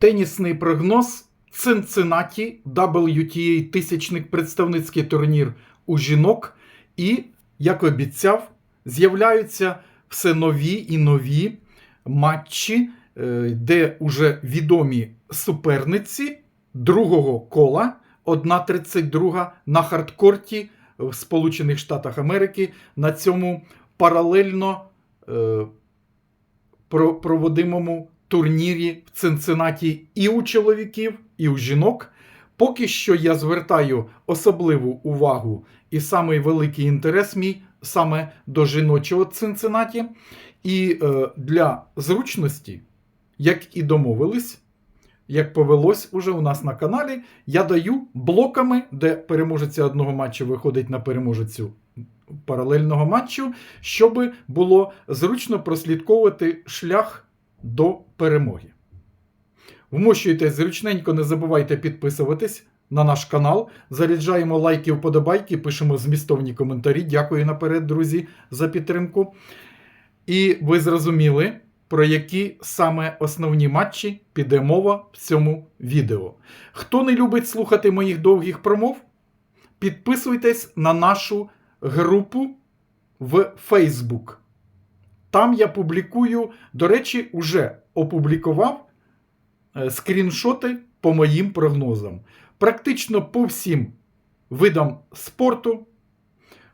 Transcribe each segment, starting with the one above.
Тенісний прогноз. Цинциннаті WTA тисячник представницький турнір у жінок. І, як обіцяв, з'являються все нові і нові матчі, е, де уже відомі суперниці другого кола. 1.32 на хардкорті в Сполучених Штатах Америки. На цьому паралельно е, проводимому турнірі в Цинциннаті і у чоловіків, і у жінок. Поки що я звертаю особливу увагу і самий великий інтерес мій саме до жіночого Цинциннаті. І е, для зручності, як і домовились, як повелось уже у нас на каналі, я даю блоками, де переможеця одного матчу виходить на переможецю паралельного матчу, щоб було зручно прослідковувати шлях до перемоги. Вмощуйтесь зручненько, не забувайте підписуватись на наш канал. Заряджаємо лайки, вподобайки, пишемо змістовні коментарі. Дякую наперед, друзі, за підтримку. І ви зрозуміли, про які саме основні матчі піде мова в цьому відео. Хто не любить слухати моїх довгих промов, підписуйтесь на нашу групу в Facebook. Там я публікую, до речі, уже опублікував е, скріншоти по моїм прогнозам. Практично по всім видам спорту,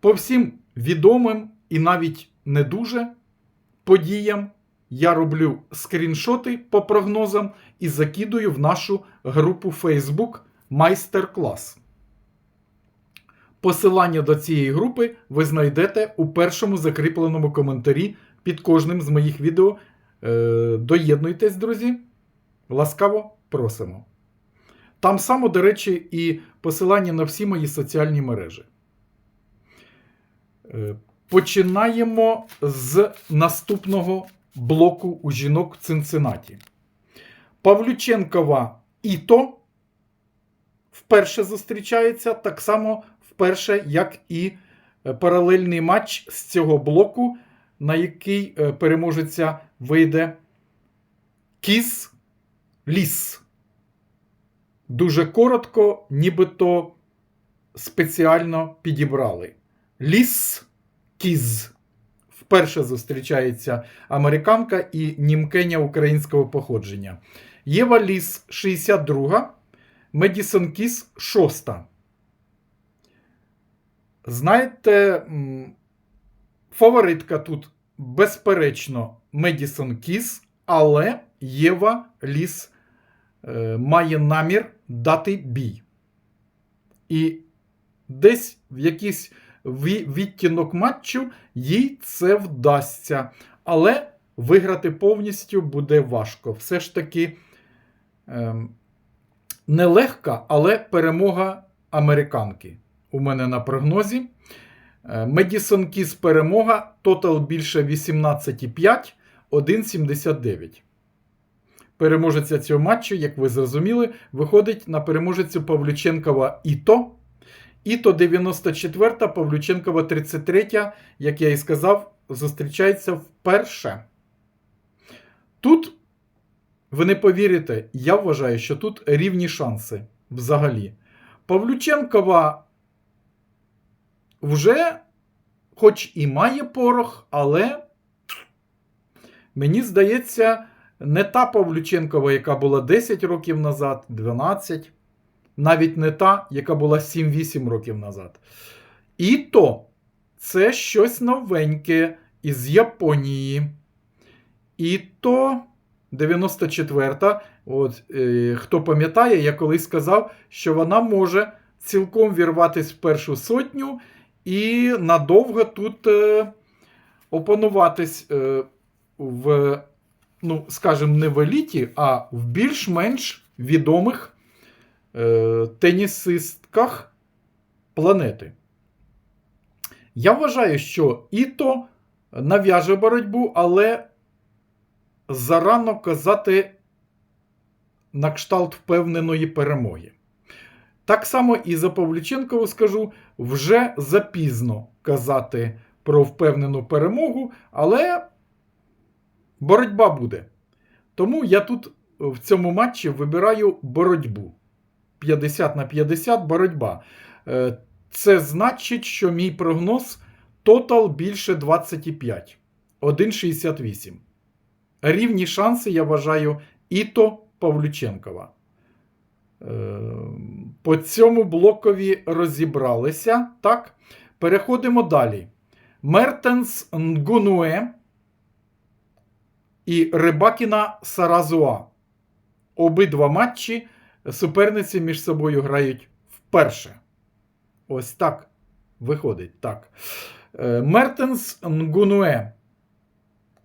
по всім відомим і навіть не дуже подіям я роблю скріншоти по прогнозам і закидую в нашу групу Facebook майстер-клас. Посилання до цієї групи ви знайдете у першому закріпленому коментарі під кожним з моїх відео. Е, доєднуйтесь, друзі. Ласкаво просимо. Там само, до речі, і посилання на всі мої соціальні мережі. Е, Починаємо з наступного блоку у жінок в Цинциннаті. Павлюченкова Іто вперше зустрічається так само вперше, як і е, паралельний матч з цього блоку, на який е, переможеця вийде Кіз Ліс. Дуже коротко, нібито спеціально підібрали. Ліс Кіз. Вперше зустрічається американка і німкеня українського походження. Єва Ліс 62, Медісон Кіс 6. Знаєте, фаворитка тут, безперечно, Медісон Кіс, але Єва Ліс е, має намір дати бій. І десь в якийсь ві- відтінок матчу їй це вдасться. Але виграти повністю буде важко. Все ж таки ем, нелегка, але перемога американки. У мене на прогнозі. Е, Медісон Кіс перемога, тотал більше 18,5, 1,79. Переможеця цього матчу, як ви зрозуміли, виходить на переможецю Павлюченкова Іто. Іто 94, Павлюченкова 33, як я і сказав, зустрічається вперше. Тут, ви не повірите, я вважаю, що тут рівні шанси взагалі. Павлюченкова вже, хоч і має порох, але мені здається, не та Павлюченкова, яка була 10 років назад, 12, навіть не та, яка була 7-8 років назад. І то це щось новеньке із Японії. І то 94-та, от, е, хто пам'ятає, я колись сказав, що вона може цілком вірватися в першу сотню і надовго тут е, опануватись е, в, ну, скажімо, не в еліті, а в більш-менш відомих е, тенісистках планети. Я вважаю, що Іто нав'яже боротьбу, але зарано казати на кшталт впевненої перемоги. Так само і за Павлюченкову скажу, вже запізно казати про впевнену перемогу, але боротьба буде. Тому я тут в цьому матчі вибираю боротьбу. 50 на 50 боротьба. Е, Це значить, що мій прогноз тотал більше 25. 1,68. Рівні шанси, я вважаю, Іто Павлюченкова. По цьому блокові розібралися. Так, переходимо далі. Мертенс Нгунуе і Рибакіна Саразуа. Обидва матчі суперниці між собою грають вперше. Ось так виходить. Так. Е, Мертенс Нгунуе.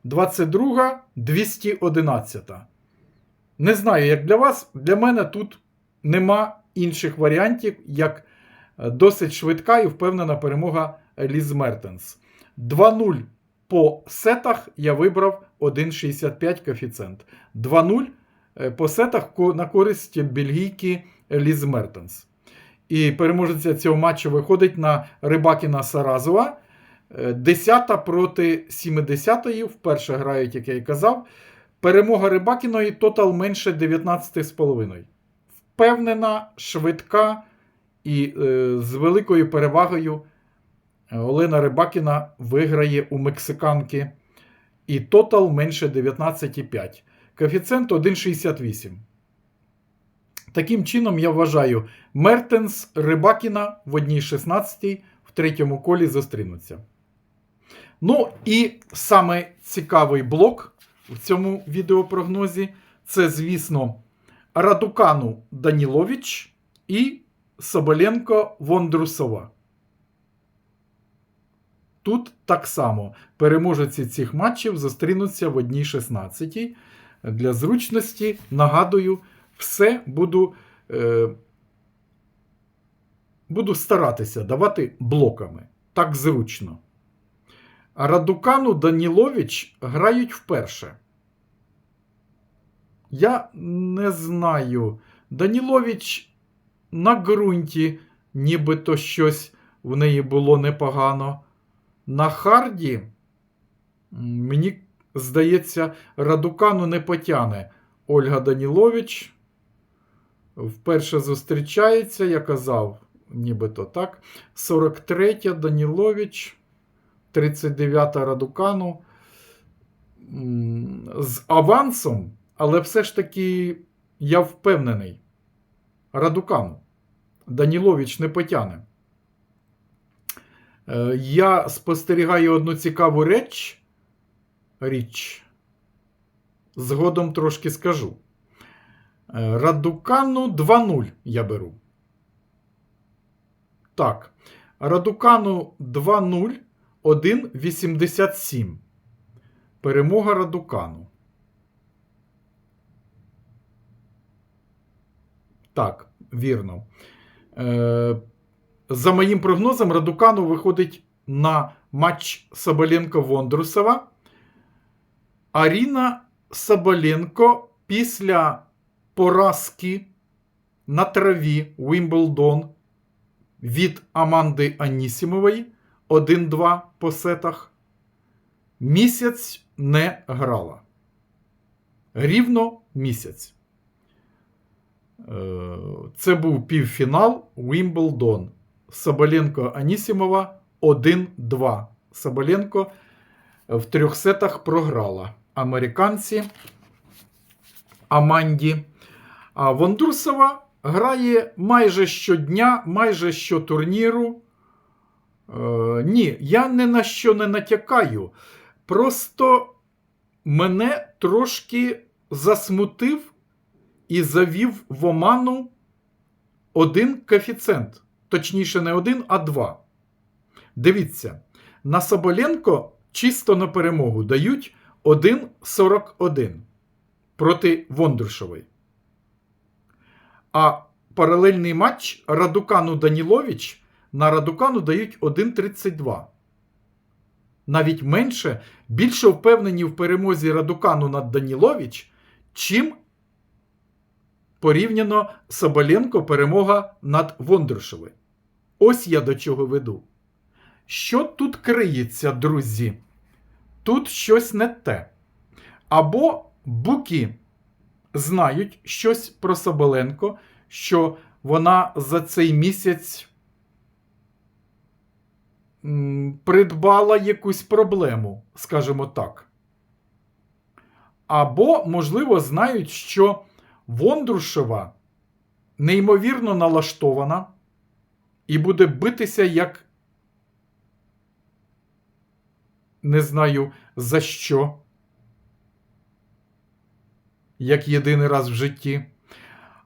22, 211. Не знаю, як для вас. Для мене тут нема інших варіантів, як е, досить швидка і впевнена перемога Ліз Мертенс. 2-0 по сетах я вибрав 1,65 коефіцієнт. 2-0 е, по сетах на користь бельгійки Ліз Мертенс. І переможеця цього матчу виходить на Рибакіна Саразова. Е, 10 проти 70-ї. Вперше грають, як я і казав. Перемога Рибакіної тотал менше 19,5. Впевнена, швидка і е, з великою перевагою е, Олена Рибакіна виграє у мексиканки. І тотал менше 19,5. Коефіцієнт 1,68. Таким чином, я вважаю, Мертенс Рибакіна в одній 16 в третьому колі зустрінуться. Ну і саме цікавий блок в цьому відеопрогнозі це, звісно, Радукану Данілович і Соболенко Вондрусова. Тут так само переможці цих матчів зустрінуться в одній 16. Для зручності нагадую, все буду, е, буду старатися давати блоками. Так зручно. Радукану Данілович грають вперше. Я не знаю. Данілович на ґрунті, нібито щось в неї було непогано. На харді, мені здається, Радукану не потяне Ольга Данілович. Вперше зустрічається, я казав, нібито так. 43 Данілович. 39 та Радукану з авансом, але все ж таки я впевнений. Радукану. Данілович не потяне. Е, Я спостерігаю одну цікаву реч. Річ. Згодом трошки скажу. Е, Радукану 2-0 я беру. Так. Радукану 2-0. 1,87. Перемога Радукану. Так, вірно. Е, за моїм прогнозом, Радукану виходить на матч Соболенко-Вондрусова. Аріна Соболенко після поразки на траві Уімблдон від Аманди Анісімової 1-2 по сетах. Місяць не грала. Рівно місяць. Це був півфінал Уімблдон. Соболенко Анісімова 1-2. Соболенко в трьох сетах програла. Американці Аманді. А Вондурсова грає майже щодня, майже щотурніру. Е, ні, я ні на що не натякаю. Просто мене трошки засмутив і завів в оману один коефіцієнт. Точніше, не один, а два. Дивіться, на Соболенко чисто на перемогу дають 1,41 проти Вондрушевої. А паралельний матч Радукану Данілович на Радукану дають 1,32. Навіть менше, більше впевнені в перемозі Радукану над Данілович, чим порівняно Соболенко перемога над Вондрушевою. Ось я до чого веду. Що тут криється, друзі? Тут щось не те. Або буки знають щось про Соболенко, що вона за цей місяць придбала якусь проблему, скажімо так. Або, можливо, знають, що Вондрушева неймовірно налаштована і буде битися як не знаю за що, як єдиний раз в житті.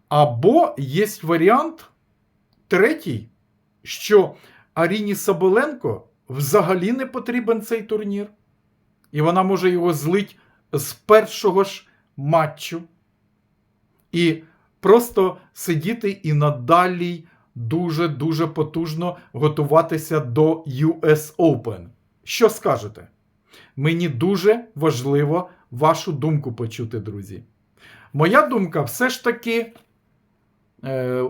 Або є варіант третій, що Аріні Соболенко взагалі не потрібен цей турнір. І вона може його злить з першого ж матчу. І просто сидіти і надалі дуже-дуже потужно готуватися до US Open. Що скажете? Мені дуже важливо вашу думку почути, друзі. Моя думка все ж таки, е,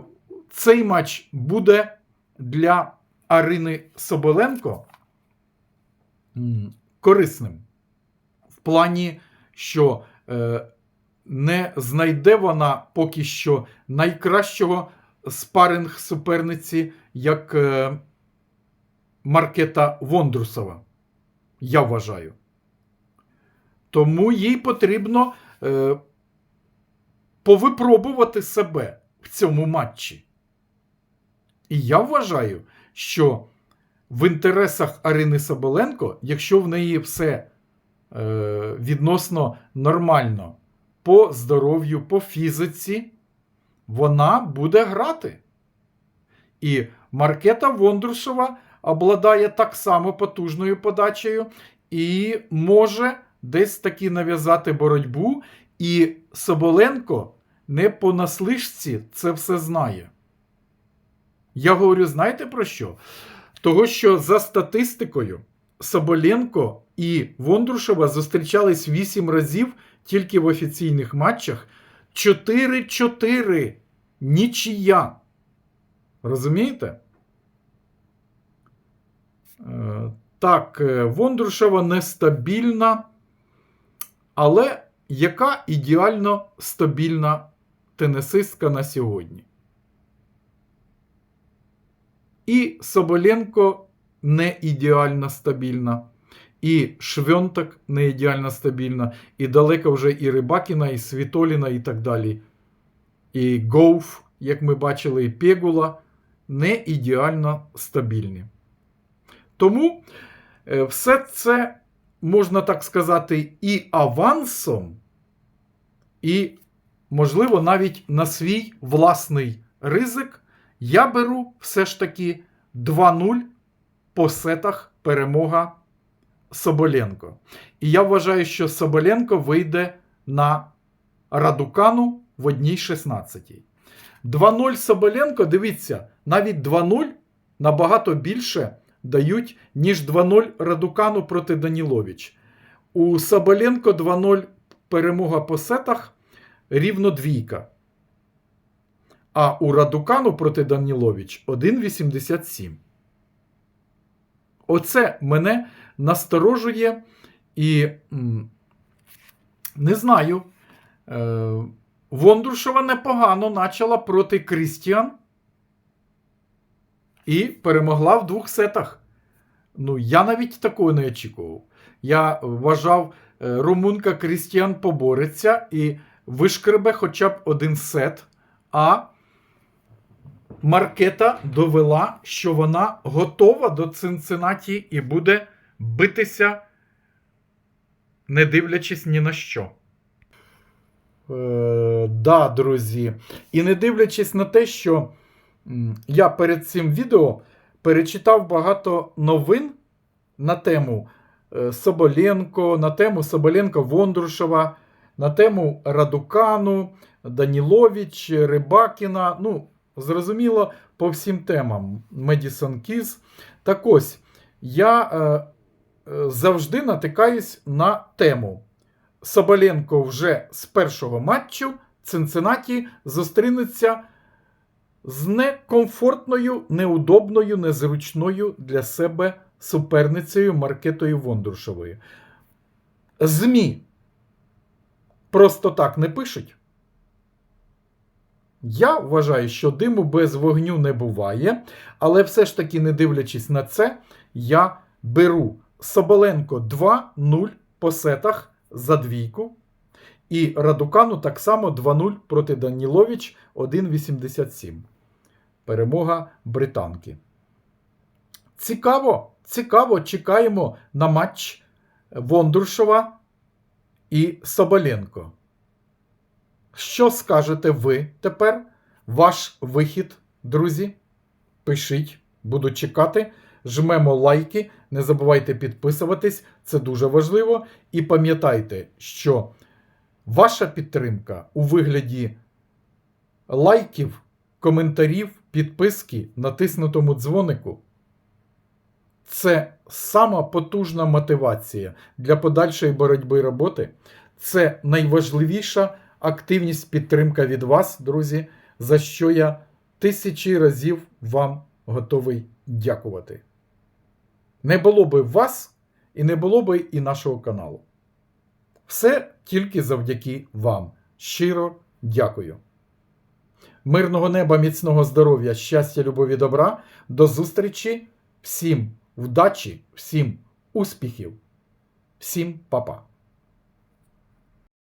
цей матч буде для Арини Соболенко корисним. В плані, що е, не знайде вона поки що найкращого спаринг суперниці, як е, Маркета Вондрусова. Я вважаю. Тому їй потрібно е, повипробувати себе в цьому матчі. І я вважаю, що в інтересах Арини Соболенко, якщо в неї все е, відносно нормально по здоров'ю, по фізиці, вона буде грати. І Маркета Вондрушева обладає так само потужною подачею і може десь таки нав'язати боротьбу. І Соболенко не по наслишці це все знає. Я говорю, знаєте про що? Того, що за статистикою Соболенко і Вондрушева зустрічались 8 разів тільки в офіційних матчах. 4-4. Нічия. Розумієте? Е, Так, е, Вондрушева нестабільна, але яка ідеально стабільна тенісистка на сьогодні? І Соболенко не ідеально стабільна, і Швьонтак не ідеально стабільна, і далеко вже і Рибакіна, і Світоліна, і так далі. І Гоуф, як ми бачили, і Пегула не ідеально стабільні. Тому е, все це, можна так сказати, і авансом, і, можливо, навіть на свій власний ризик я беру все ж таки 2-0 по сетах перемога Соболенко. І я вважаю, що Соболенко вийде на Радукану в одній 16. 2-0 Соболенко, дивіться, навіть 2-0 набагато більше дають, ніж 2-0 Радукану проти Данілович. У Соболенко 2-0 перемога по сетах рівно двійка. А у Радукану проти Данілович 1,87. Оце мене насторожує і не знаю. Е, Вондрушева непогано почала проти Крістіан і перемогла в двох сетах. Ну, я навіть такого не очікував. Я вважав, е, румунка Крістіан побореться і вишкребе хоча б один сет. А Маркета довела, що вона готова до Цинциннаті і буде битися, не дивлячись ні на що. Е, да, друзі. І не дивлячись на те, що я перед цим відео перечитав багато новин на тему е, Соболенко, на тему Соболенко Вондрушева, на тему Радукану, Данілович, Рибакіна. Ну, зрозуміло, по всім темам. Медісон Кіз. Так ось, я е, завжди натикаюсь на тему. Соболенко вже з першого матчу Цинциннаті зустрінеться з некомфортною, неудобною, незручною для себе суперницею Маркетою Вондрушевою. ЗМІ просто так не пишуть. Я вважаю, що диму без вогню не буває, але все ж таки, не дивлячись на це, я беру Соболенко 2-0 по сетах за двійку. І Радукану так само 2-0 проти Данілович 1,87. Перемога британки. Цікаво, цікаво, чекаємо на матч Вондуршова і Соболенко. Що скажете ви тепер? Ваш вихід, друзі? Пишіть, буду чекати. Жмемо лайки, не забувайте підписуватись, це дуже важливо. І пам'ятайте, що ваша підтримка у вигляді лайків, коментарів, підписки, натиснутому дзвонику це сама потужна мотивація для подальшої боротьби роботи. Це найважливіша активність підтримка від вас, друзі, за що я тисячі разів вам готовий дякувати. Не було би вас і не було би і нашого каналу. Все тільки завдяки вам. Щиро дякую. Мирного неба, міцного здоров'я, щастя, любові, добра. До зустрічі. Всім вдачі, всім успіхів, всім па-па.